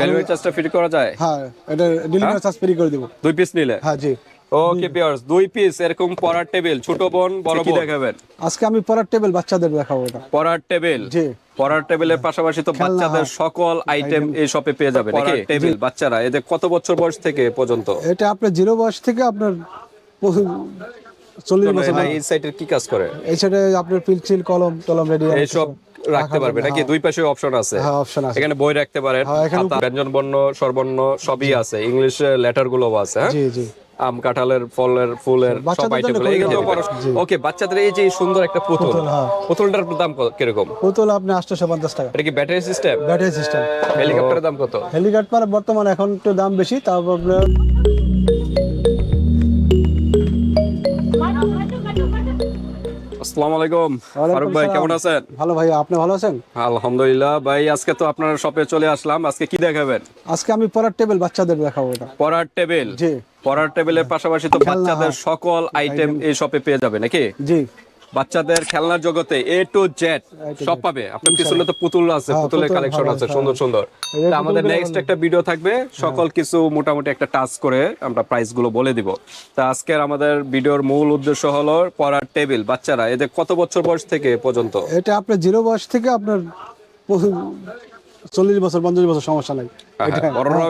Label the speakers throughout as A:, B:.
A: Delivery চার্জটা free করা যায়?
B: হ্যাঁ এটা ডেলিভারি চার্জ ফ্রি করে দিব।
A: দুই পিস নিলে?
B: হ্যাঁ জি।
A: ওকে পিয়ার্স দুই পিস এরকম পড়ার টেবিল ছোট বোন বড় কি দেখাবেন?
B: আজকে আমি পড়ার টেবিল বাচ্চাদের দেখাবো এটা।
A: পড়ার টেবিল
B: জি।
A: পড়ার টেবিলের পাশাপাশি তো বাচ্চাদের সকল আইটেম এই শপে পেয়ে যাবে নাকি? টেবিল বাচ্চারা এদের কত বছর বয়স থেকে পর্যন্ত?
B: এটা আপনার জিরো বয়স থেকে আপনার চল্লিশ বছর।
A: এই সাইটের কি কাজ করে?
B: এই সাইডে আপনার পিলচিল কলম টলম রেডি
A: এইসব রাখতে পারবে নাকি? দুই পাশে অপশন আছে।
B: হ্যাঁ অপশন আছে।
A: এখানে বই রাখতে পারেন
B: হ্যাঁ,
A: ব্যঞ্জন বর্ণ স্বরবর্ণ সবই আছে। ইংলিশ লেটারগুলো আছে হ্যাঁ?
B: জি জি।
A: আম কাঁঠালের ফলের ফুলের সব
B: বাচ্চাদের
A: আইটেম জন্যগুলো
B: খুবই ভালো।
A: ওকে বাচ্চাদের এই যে সুন্দর একটা পুতুল।
B: পুতুল, হ্যাঁ।
A: পুতুলটার দাম কত কীরকম?
B: পুতুল আপনি আটশোশো পঞ্চাশ টাকা।
A: এটা কি ব্যাটারি সিস্টেম
B: ব্যাটারি সিস্টেম
A: হেলিকপ্টারের দাম কত?
B: হেলিকপ্টার বর্তমানে এখন একটু দাম বেশি তারপর আপনার
A: আসসালামু আলাইকুম। ফারুক ভাই কেমন আছেন?
B: ভালো ভাই আপনি ভালো আছেন?
A: আলহামদুলিল্লাহ ভাই আজকে তো আপনার শপে চলে আসলাম। আজকে কি দেখাবেন?
B: আজকে আমি পড়ার টেবিল বাচ্চাদের দেখাবো এটা।
A: পড়ার টেবিল
B: জি।
A: পড়ার টেবিলের পাশাপাশি তো বাচ্চাদের সকল আইটেম। এই শপে পেয়ে যাবে নাকি?
B: জি।
A: বাচ্চাদের খেলনার জগতে এ টু জেড সব পাবে। আপনার পিছনে তো পুতুল আছে
B: হ্যাঁ,
A: পুতুলের কালেকশন আছে
B: আছে,
A: সুন্দর সুন্দর। তা আমাদের নেক্সট একটা ভিডিও থাকবে। সকল কিছু মোটামুটি একটা টাচ করে আমরা প্রাইসগুলো বলে দিব। তা আজকের আমাদের ভিডিওর মূল উদ্দেশ্য হলো পড়ার টেবিল বাচ্চারা এদের কত বছর বয়স থেকে পর্যন্ত?
B: এটা আপনার জিরো বয়স থেকে আপনার চল্লিশ বছর পঞ্চাশ বছর সমস্যা নাই। এটা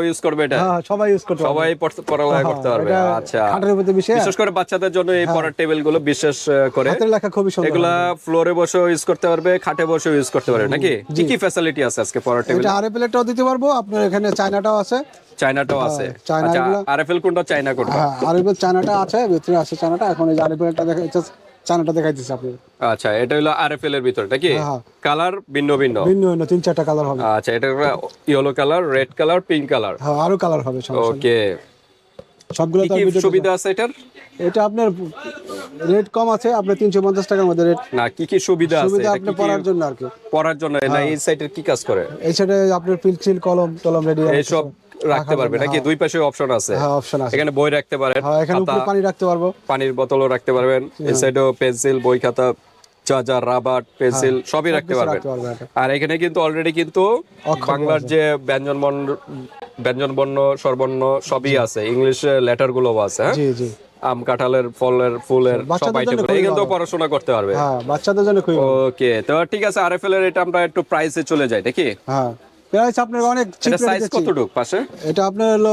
A: ইউজ করবে এটা।
B: হ্যাঁ সবাই ইউজ করতে
A: সবাই পড়ালেখা করতে পারবে। আচ্ছা।
B: খাটের উপরে বিষয়।
A: বিশেষ করে বাচ্চাদের জন্য এই পড়ার টেবিলগুলো বিশেষ করে।
B: হাতের লেখা খুবই সুন্দর।
A: এগুলা ফ্লোরে বসে ইউজ করতে পারবে খাটে বসে ইউজ করতে পারবে নাকি? কি কি ফ্যাসিলিটি আছে আজকে পড়ার টেবিল?
B: এটা আরে প্লেটটাও দিতে পারব আপনার এখানে চায়নাটাও আছে।
A: চায়নাটাও আছে।
B: চায়না
A: আচ্ছা আরএফএল কোনটা চায়না কোনটা?
B: হ্যাঁ আরে চায়নাটা আছে ভিতরে আছে চায়নাটা। এখন এই যে আরে প্লেটটা দেখা যাচ্ছে চায়নাটা দেখাইতেছে আপনি
A: আচ্ছা এটা হলো আরএফএল এর ভিতরে নাকি?
B: হ্যাঁ।
A: কালার ভিন্ন ভিন্ন?
B: ভিন্ন ভিন্ন তিন চারটা কালার হবে।
A: আচ্ছা এটা yellow colour red colour pink colour
B: হ্যাঁ আরও কালার হবে
A: ওকে
B: সবগুলো তার
A: সুবিধা আছে এটার?
B: এটা আপনার রেট কম আছে আপনার তিনশো পঞ্চাশ টাকার মধ্যে রেট
A: না কি কি সুবিধা আছে?
B: সুবিধা আপনি পড়ার জন্য আর কি।
A: পড়ার জন্য? না
B: হ্যাঁ।
A: এই সাইটের কি কাজ করে?
B: এই সাইডে আপনার পিলচিল কলম টলম রেডি
A: এইসব রাখতে পারবে। নাকি দুই পাশে অপশন আছে?
B: হ্যাঁ অপশন আছে।
A: এখানে বই রাখতে পারেন
B: হ্যাঁ এখানে উপরে পানি রাখতে পারব।
A: পানির বোতলও রাখতে পারবেন। এই সাইডেও পেন্সিল বই খাতা চার্জার রাবার পেন্সিল সবই রাখতে পারবেন। আর এখানে কিন্তু অলরেডি কিন্তু বাংলার যে ব্যঞ্জন বর্ণ ব্যঞ্জন বর্ণ স্বরবর্ণ সবই আছে। ইংলিশ লেটারগুলো আছে হ্যাঁ?
B: জি জি।
A: আম কাঁঠালের ফলের ফুলের সব
B: বাচ্চাদের
A: আইটেম
B: জন্য খুবই
A: এখানে
B: ভালো।
A: পড়াশোনা করতে পারবে।
B: হ্যাঁ বাচ্চাদের জন্য খুবই
A: ওকে তো ঠিক আছে আরএফএল এর এটা আমরা একটু প্রাইসে চলে যাই নাকি?
B: হ্যাঁ। প্রাইস আপনার অনেক
A: এটা সাইজ কতটুক পাশে?
B: এটা আপনার হলো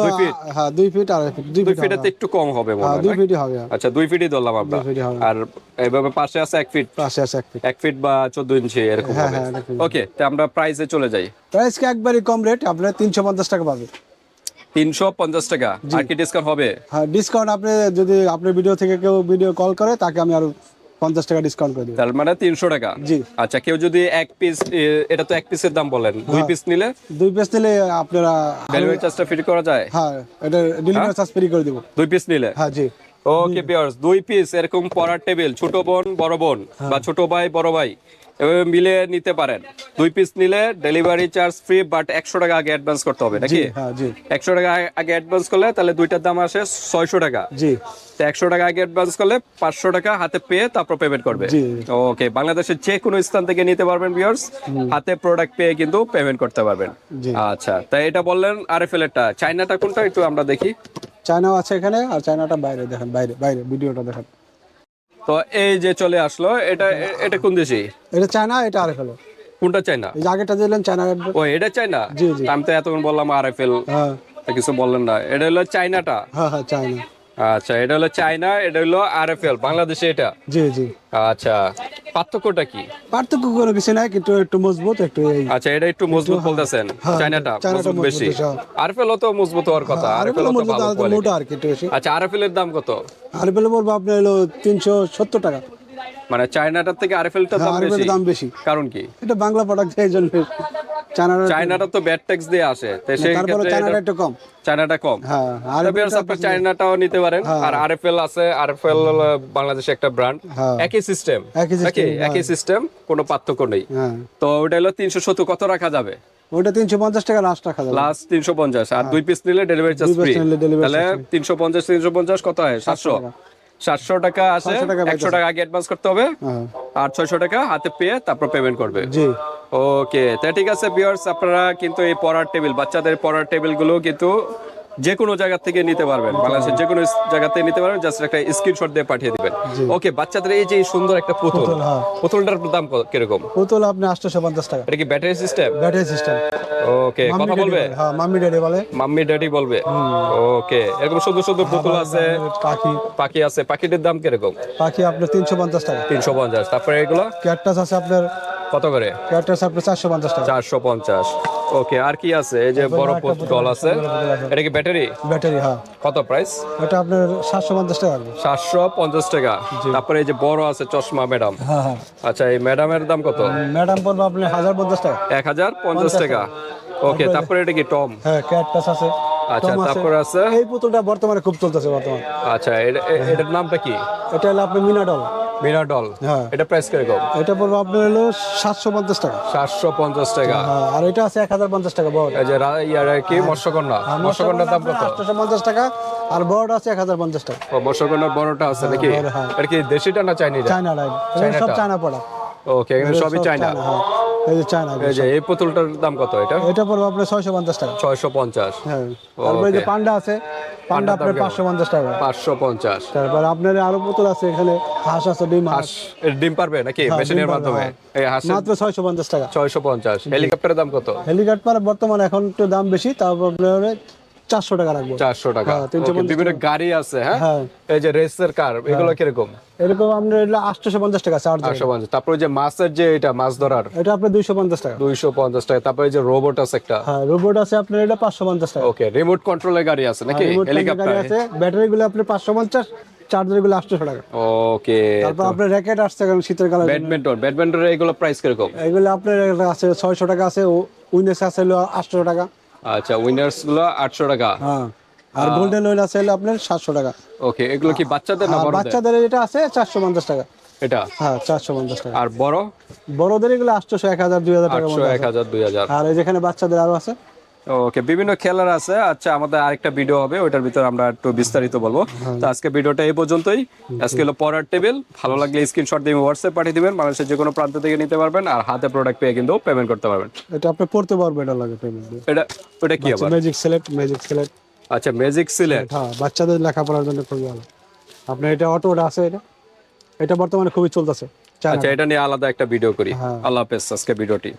B: হ্যাঁ দুই ফিট আর দুই
A: দুই
B: ফিট
A: ফিটে তো একটু কম হবে মনে
B: হ্যাঁ
A: হয়
B: দুই
A: না?
B: ফিটই হবে।
A: আচ্ছা দুই ফিটই ধরলাম আমরা।
B: হবে।
A: আর এইভাবে পাশে আছে এক ফিট
B: পাশে আছে এক ফিট
A: এক ফিট বা চোদ্দ ইঞ্চি এরকম
B: হ্যাঁ,
A: হবে।
B: হ্যাঁ,
A: ওকে তো আমরা প্রাইসে চলে যাই।
B: প্রাইস কি একবারই কম রেট আপনার তিনশো পঞ্চাশ টাকা পাবে
A: তিনশো পঞ্চাশ টাকা। আর কি ডিসকাউন্ট হবে?
B: হ্যাঁ ডিসকাউন্ট আপনি যদি আপনার ভিডিও থেকে কেউ ভিডিও কল করে তাকে আমি আরও পঞ্চাশ টাকা ডিসকাউন্ট করে দিই
A: তার মানে তিনশো টাকা?
B: জি।
A: আচ্ছা কেউ যদি এক পিস এটা তো এক পিসের দাম বলেন।
B: হ্যাঁ।
A: দুই পিস নিলে?
B: দুই পিস নিলে আপনারা
A: ডেলিভারি চার্জটা ফ্রি করা যায়?
B: হ্যাঁ এটা ডেলিভারি চার্জ ফ্রি করে দিব।
A: দুই পিস নিলে?
B: হ্যাঁ জি।
A: ওকে পিয়ার্স দুই পিস এরকম পড়ার টেবিল ছোট বোন বড় বোন
B: হ্যাঁ।
A: বা ছোট ভাই বড় ভাই। এভাবে মিলে নিতে পারেন। দুই পিস নিলে ডেলিভারি চার্জ ফ্রি বাট একশো টাকা আগে অ্যাডভান্স করতে হবে নাকি?
B: হ্যাঁ
A: একশো টাকা আগে অ্যাডভান্স করলে তাহলে দুইটার দাম আসে ছয়শো টাকা।
B: জি।
A: তো একশো টাকা আগে অ্যাডভান্স করলে পাঁচশো টাকা হাতে পেয়ে তারপর পেমেন্ট করবে। ওকে বাংলাদেশের যে কোনো স্থান থেকে নিতে পারবেন ভিউয়ার্স হাতে প্রোডাক্ট পেয়ে কিন্তু পেমেন্ট করতে পারবেন। আচ্ছা তাই এটা বললেন আরএফএল এরটা। চাইনাটা কোনটা? একটু আমরা দেখি।
B: চায়নাও আছে এখানে আর চায়নাটা বাইরে দেখেন বাইরে বাইরে ভিডিওটা দেখেন।
A: তো এই যে চলে আসলো এটা এটা কোন দেশি?
B: এটা চায়না এটা আরে ফেলো
A: কোনটা চায়না?
B: এই আগেটা দিলেন চায়না
A: ও এটা চায়না?
B: জি, জি।
A: আমি তো এতক্ষণ বললাম আর এফএল
B: হ্যাঁ।
A: কিছু বললেন না। এটা হলো চায়নাটা?
B: হ্যাঁ হ্যাঁ চায়না।
A: আচ্ছা এটা হলো চায়না এটা হলো আর এফএল বাংলাদেশে এটা?
B: জি জি।
A: আচ্ছা। পার্থক্যটা কি?
B: পার্থক্য কোনো কিছু নাই কিন্তু একটু মজবুত একটু এই
A: আচ্ছা এটা একটু মজবুত বলতেছেন।
B: হ্যাঁ, চায়নাটা
A: মজবুত বেশি।
B: আরফেল হ্যাঁ।
A: তো মজবুত হওয়ার কথা
B: আরফেল
A: আরএফএল
B: মজবুত মোটা আর কি একটু বেশি।
A: আচ্ছা আরফেলের দাম কত?
B: আরফেল বেলে বলব আপনার হলো তিনশো সত্তর টাকা।
A: মানে চায়নাটার থেকে আরএফএল টার দাম বেশি।
B: দাম বেশি।
A: কারণ কি?
B: এটা বাংলা প্রোডাক্ট এই জন্য।
A: চায়নাটা তো ব্যাড ট্যাক্স দিয়ে আসে। তো সেই ক্ষেত্রে
B: চায়নাটা একটু কম।
A: চায়নাটা কম।
B: হ্যাঁ আর
A: তবে আপনার চায়নাটাও নিতে পারেন। আর আরএফএল আছে। আরএফএল বাংলাদেশে একটা ব্র্যান্ড
B: হ্যাঁ।
A: একই সিস্টেম
B: একই
A: একই সিস্টেম কোনো পার্থক্য নেই।
B: হ্যাঁ।
A: তো ওটা হলো তিনশো সত্তর কত রাখা যাবে?
B: তিনশো পঞ্চাশ টাকা লাস্ট রাখা যাবে।
A: লাস্ট তিনশো পঞ্চাশ। আর দুই পিস নিলে ডেলিভারি চার্জ
B: হ্যাঁ।
A: ফ্রি তাহলে তিনশো পঞ্চাশ তিনশো পঞ্চাশ কত হয়? সাতশো সাতশো টাকা আছে
B: 700 টাকা
A: একশো টাকা আগে অ্যাডভান্স করতে হবে।
B: হ্যাঁ।
A: আর ছয়শো টাকা হাতে পেয়ে তারপর পেমেন্ট করবে।
B: জি।
A: ওকে তা ঠিক আছে বিয়ার্স আপনারা কিন্তু এই পড়ার টেবিল বাচ্চাদের পড়ার টেবিলগুলো কিন্তু যে কোনো জায়গা থেকে নিতে পারবেন। বাংলাদেশের যে কোনো জায়গা থেকে নিতে পারবেন জাস্ট একটা স্ক্রিনশট দিয়ে পাঠিয়ে দিবেন। ওকে বাচ্চাদের এই যে সুন্দর একটা পুতুল।
B: হ্যাঁ।
A: পুতুলটার দাম কত- কীরকম?
B: পুতুল আপনি আটশোশো পঞ্চাশ টাকা।
A: এটা কি battery system
B: battery system
A: okay কথা বলবে?
B: হ্যাঁ মাম্মি ড্যাডি বলে।
A: মাম্মি ড্যাডি বলবে। ওকে এরকম সুন্দর সুন্দর পুতুল আছে।
B: পাখি।
A: পাখি আছে। পাখিটির দাম কীরকম?
B: পাখি আপনার তিনশো পঞ্চাশ টাকা।
A: তিনশো পঞ্চাশ। তারপরে এগুলো?
B: ক্যাটটাস আছে আপনার
A: কত করে?
B: ক্যাটটাস আপনার চারশো পঞ্চাশ টাকা।
A: চারশো পঞ্চাশ। ওকে আর কি আছে? এই যে বড়
B: পুতুল
A: ডল আছে। এটা কি ব্যাটারি?
B: ব্যাটারি হ্যাঁ।
A: কত প্রাইস
B: এটা আপনার সাতশো পঞ্চাশ টাকা আসবে
A: সাতশো পঞ্চাশ টাকা। তারপরে এই যে বড় আছে চশমা ম্যাডাম।
B: হ্যাঁ হ্যাঁ।
A: আচ্ছা এই ম্যাডামের দাম কত?
B: ম্যাডাম পড়বে আপনি হাজার পঞ্চাশ টাকা।
A: এক হাজার পঞ্চাশ টাকা। ওকে তারপরে এটা কি টম?
B: হ্যাঁ ক্যাটটাস আছে।
A: আচ্ছা। তারপরে আছে?
B: এই পুতুলটা বর্তমানে খুব চলতেছে বর্তমানে।
A: আচ্ছা এটা- এটার নামটা কি?
B: এটা হলো আপনার মিনাডল
A: মিনা ডল
B: হ্যাঁ।
A: এটা প্রাইস কীরকম
B: এটা পড়বে আপনার হলো সাতশো পঞ্চাশ টাকা।
A: সাতশো পঞ্চাশ টাকা।
B: হ্যাঁ আর এটা আছে এক হাজার পঞ্চাশ টাকা বড়।
A: এই যে ইয়ার কি? মৎস্যকন্যা মৎস্যকন্যার দাম কত?
B: আটশোশো পঞ্চাশ টাকা আর বড়টা আছে এক হাজার পঞ্চাশ টাকা।
A: ও মৎস্যকন্যার বড়টা আছে নাকি?
B: হ্যাঁ।
A: এটা কি দেশিটা না চাইনিটা?
B: চায়না সব? চায়না পড়া
A: ওকে এখানে সবই চাইনা
B: হ্যাঁ। এই যে চায়না
A: এই যে এই পুতুলটার দাম কত এটা?
B: এটা পড়বে আপনার ছয়শো পঞ্চাশ টাকা।
A: ছয়শো পঞ্চাশ।
B: হ্যাঁ। তারপরে যে পান্ডা আছে পান্ডা আপনার
A: কেমন?
B: পাঁচশো পঞ্চাশ টাকা।
A: পাঁচশো পঞ্চাশ।
B: তারপরে আপনার আরও পুতুল আছে এখানে হাঁস আছে ডিম হাঁস
A: ডিম পারবে নাকি?
B: হ্যাঁ,
A: মেশিনের মাধ্যমে? এই হাঁস
B: মাত্র ছয়শো পঞ্চাশ টাকা।
A: ছয়শো পঞ্চাশ। হেলিকপ্টারের দাম কত?
B: হেলিকপ্টার বর্তমানে এখন একটু দাম বেশি তারপর আপনার চারশো টাকা রাখব
A: চারশো টাকা।
B: হ্যাঁ, 350
A: Okay, বিভিন্ন গাড়ি আছে হ্যাঁ?
B: হ্যাঁ।
A: এই যে রেসের কার এগুলো কীরকম?
B: এরকম আটশোশো পঞ্চাশ টাকা চার্জ
A: চারশো পঞ্চাশ তারপরে যে মাছের যে এটা মাছ ধরার?
B: এটা আপনার দুইশো পঞ্চাশ টাকা।
A: দুইশো পঞ্চাশ টাকা। তারপরে যে রোবট আছে একটা?
B: হ্যাঁ রোবট আছে আপনার এটা পাঁচশো পঞ্চাশ টাকা
A: ওকে রিমোট কন্ট্রোলের গাড়ি আছে নাকি?
B: গাড়ি
A: হেলিকপ্টার
B: আছে। ব্যাটারি গুলো আপনার পাঁচশো পঞ্চাশ চার্জারগুলো আটশোশো টাকা।
A: ওকে
B: তারপর আপনার র্যাকেট আসছে কারণ শীতের কালে
A: ব্যাডমিন্টন ব্যাডমিন্টনের এগুলো প্রাইস কীরকম?
B: এগুলো আপনার আছে ছয়শো টাকা আছে উইনেস আছে হলো আটশো টাকা।
A: আচ্ছা উইনার্সগুলো আটশো টাকা।
B: হ্যাঁ আর গোল্ডেন ওয়েল আছে আপনার সাতশো টাকা।
A: ওকে এগুলো কি বাচ্চাদের না বড়দের?
B: বাচ্চাদের এটা আছে চারশো পঞ্চাশ টাকা।
A: এটা?
B: হ্যাঁ চারশো পঞ্চাশ টাকা।
A: আর বড়?
B: বড়দের এগুলো আটশোশো এক হাজার দুই হাজার টাকা
A: আটশো এক হাজার দুই হাজার।
B: আর এই যেখানে বাচ্চাদের আরও আছে
A: ওকে বিভিন্ন খেলার আছে। আচ্ছা আমাদের আরেকটা ভিডিও হবে ওইটার ভিতরে আমরা একটু বিস্তারিত বলব। তো আজকে ভিডিওটা এই পর্যন্তই। আজকে হলো পড়ার টেবিল ভালো লাগলে স্ক্রিনশট দিয়ে হোয়াটসঅ্যাপ পাঠিয়ে দিবেন। মানুষের যে কোনো প্রান্ত থেকে নিতে পারবেন আর হাতে প্রোডাক্ট পেয়ে কিন্তু পেমেন্ট করতে পারবেন।
B: এটা আপনি পড়তে পারবেন এটা লাগে পেমেন্ট
A: এটা ওটা কি আবার?
B: ম্যাজিক সিলেক্ট ম্যাজিক সিলেক্ট
A: আচ্ছা ম্যাজিক সিলেক্ট
B: হ্যাঁ বাচ্চাদের লেখাপড়ার জন্য খুবই ভালো। আপনার এটা অটোটা আছে এটা? এটা বর্তমানে খুবই চলতেছে।
A: আচ্ছা এটা নিয়ে আলাদা একটা ভিডিও করি।
B: হ্যাঁ।
A: আল্লাহ হাফেজ আজকে ভিডিওটি